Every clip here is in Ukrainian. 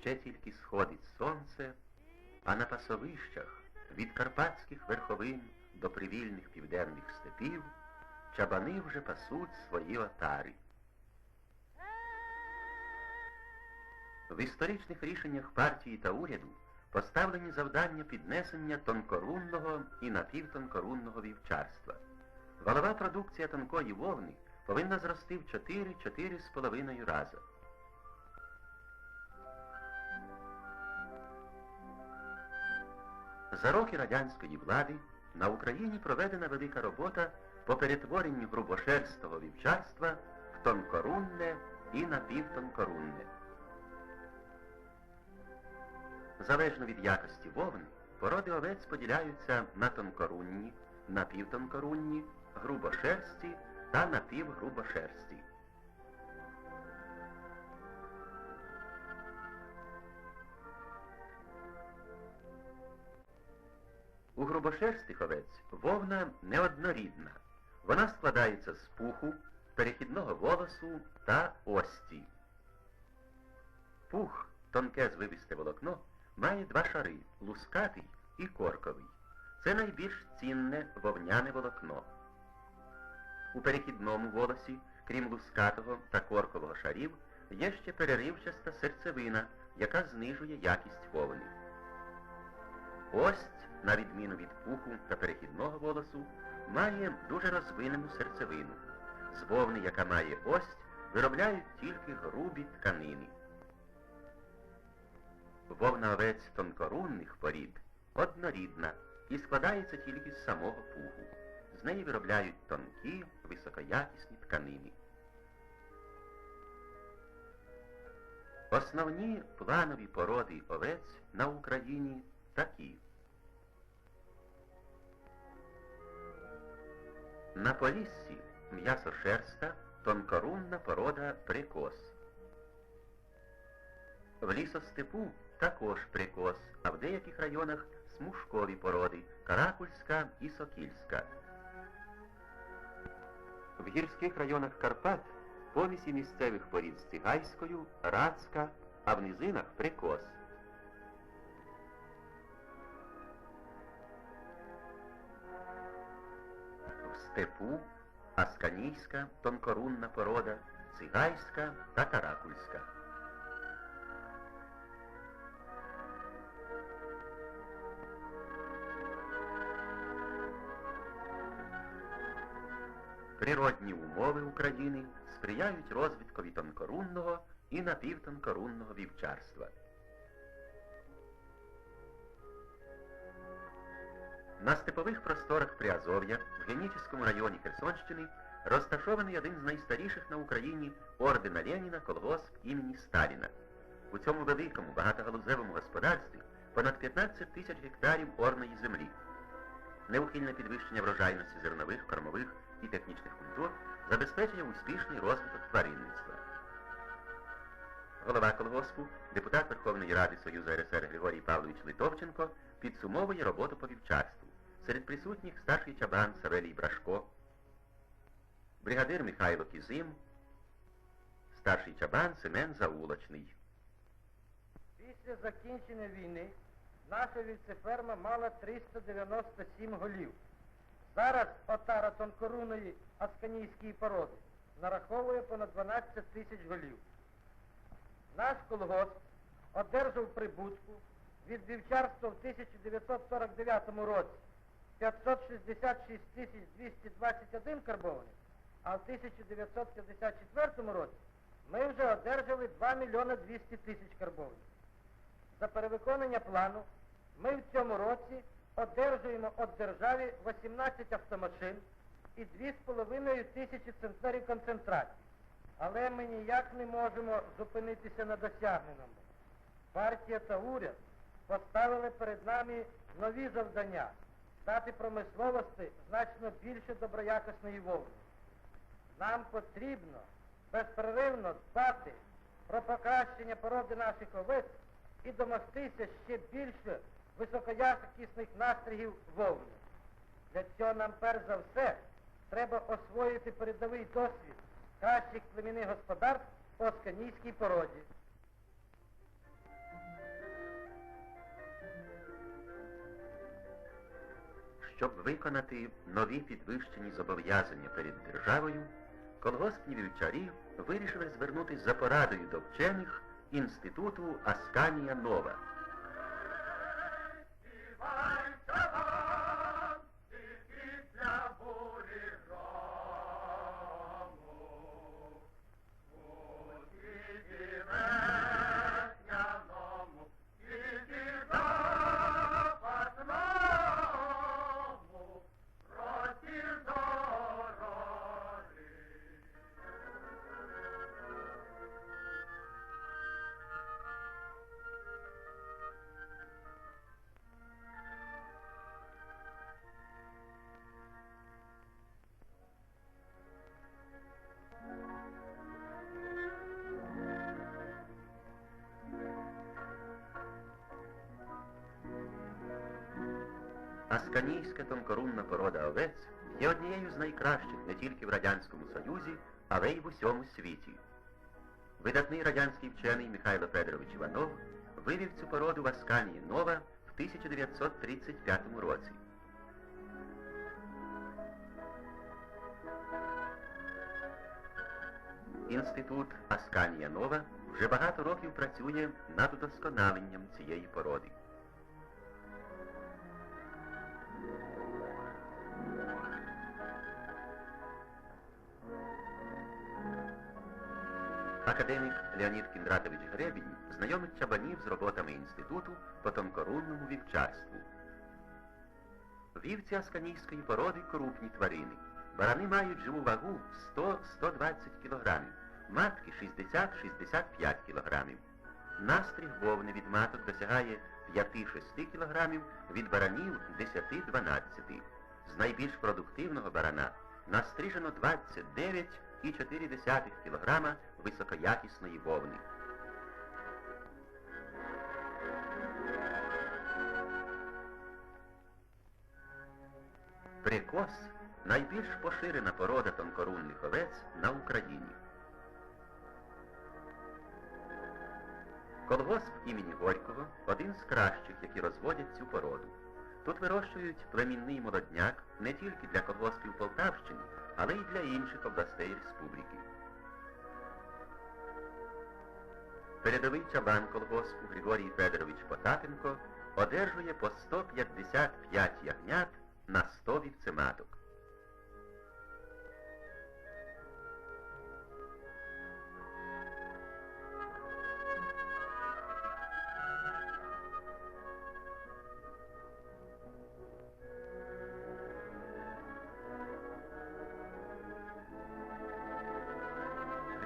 ще тільки сходить сонце, а на пасовищах від карпатських верховин до привільних південних степів чабани вже пасуть свої отари. В історичних рішеннях партії та уряду поставлені завдання піднесення тонкорунного і напівтонкорунного вівчарства. Валова продукція тонкої вовни повинна зрости в 4-4,5 рази. За роки радянської влади на Україні проведена велика робота по перетворенню грубошерстого вівчарства в тонкорунне і напівтонкорунне. Залежно від якості вовни, породи овець поділяються на тонкорунні, напівтонкорунні, грубошерсті та напівгрубошерсті. У грубошерстих овець вовна неоднорідна. Вона складається з пуху, перехідного волосу та ості. Пух, тонке звивисте волокно, має два шари лускатий і корковий. Це найбільш цінне вовняне волокно. У перехідному волосі, крім лускатого та коркового шарів, є ще переривчаста серцевина, яка знижує якість вовни. Ость, на відміну від пуху та перехідного волосу, має дуже розвинену серцевину. З вовни, яка має ость, виробляють тільки грубі тканини. Вовна овець тонкорунних порід однорідна і складається тільки з самого пуху. З неї виробляють тонкі, високоякісні тканини. Основні планові породи овець на Україні такі. На Поліссі м'ясошерста тонкорунна порода прикос. В лісостепу також прикос, а в деяких районах смужкові породи каракульська і сокільська. В гірських районах Карпат помісі місцевих порід з цигайською, рацька, а в низинах прикос. Степу асканійська тонкорунна порода, цигайська та каракульська. Природні умови України сприяють розвиткові тонкорунного і напівтонкорунного вівчарства. На степових просторах Приазов'я в Генічеському районі Херсонщини розташований один з найстаріших на Україні ордена Леніна колгосп імені Сталіна. У цьому великому багатогалузевому господарстві понад 15 тисяч гектарів орної землі. Неухильне підвищення врожайності зернових, кормових і технічних культур забезпечує успішний розвиток тваринництва. Голова колгоспу, депутат Верховної Ради Союзу РСР Григорій Павлович Литовченко підсумовує роботу по вівчарству. Серед присутніх старший чабан Савелій Брашко, бригадир Михайло Кізим, старший чабан Семен Заулочний. Після закінчення війни наша віцеферма мала 397 голів. Зараз отара тонкоруної асканійської породи нараховує понад 12 тисяч голів. Наш колгосп одержав прибутку від вівчарства в 1949 році 566 тисяч 221 карбованих, а в 1954 році ми вже одержали 2 мільйони 200 тисяч карбованих. За перевиконання плану ми в цьому році одержуємо від держави 18 автомашин і 2,5 тисячі центнерів концентрації. Але ми ніяк не можемо зупинитися на досягненому. Партія та уряд поставили перед нами нові завдання дати промисловості значно більше доброякісної вовни. Нам потрібно безперервно дбати про покращення породи наших овець і домогтися ще більше високоякісних настрігів вовни. Для цього нам перш за все треба освоїти передовий досвід кращих племінних господарств по сканійській породі. Щоб виконати нові підвищені зобов'язання перед державою, колгоспні вівчарі вирішили звернутися за порадою до вчених Інституту Асканія Нова. Асканійська тонкорунна порода овець є однією з найкращих не тільки в Радянському Союзі, але й в усьому світі. Видатний радянський вчений Михайло Федорович Іванов вивів цю породу в Асканії Нова в 1935 році. Інститут Асканія Нова вже багато років працює над удосконаленням цієї породи. Академік Леонід Кіндратович Гребінь знайомить чабанів з роботами інституту по тонкорунному вівчарству. Вівці асканійської породи корупні тварини. Барани мають живу вагу 100-120 кг, матки 60-65 кг. Настріг вовни від маток досягає 5-6 кг, від баранів 10-12 З найбільш продуктивного барана настріжено 29 6,4 кілограма високоякісної вовни. Прикос найбільш поширена порода тонкорунних овець на Україні. Колгосп імені Горького один з кращих, які розводять цю породу. Тут вирощують племінний молодняк не тільки для колгоспів Полтавщини, але й для інших областей республіки. Передовий чабан колгоспу Григорій Федорович Потапенко одержує по 155 ягнят на 100 вівцематок.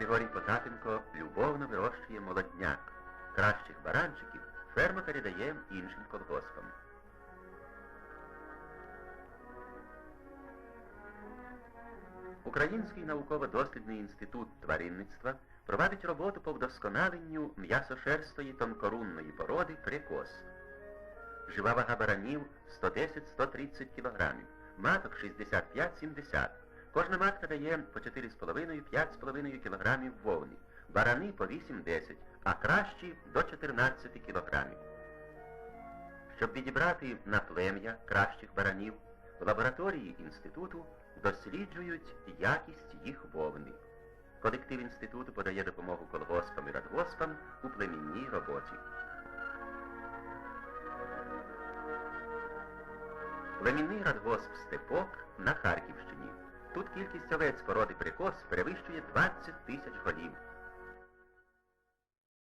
Григорій Потапенко любовно вирощує молодняк. Кращих баранчиків ферма передає іншим колгоспам. Український науково-дослідний інститут тваринництва провадить роботу по вдосконаленню м'ясошерстої тонкорунної породи прикос. Жива вага баранів 110-130 кг, маток 65-70 Кожна матка дає по 4,5-5,5 кг вовни, барани по 8-10, а кращі до 14 кг. Щоб відібрати на плем'я кращих баранів, в лабораторії інституту досліджують якість їх вовни. Колектив інституту подає допомогу колгоспам і радгоспам у племінній роботі. Племінний радгосп Степок на Харківщині. Тут кількість овець породи прикос перевищує 20 тисяч голів.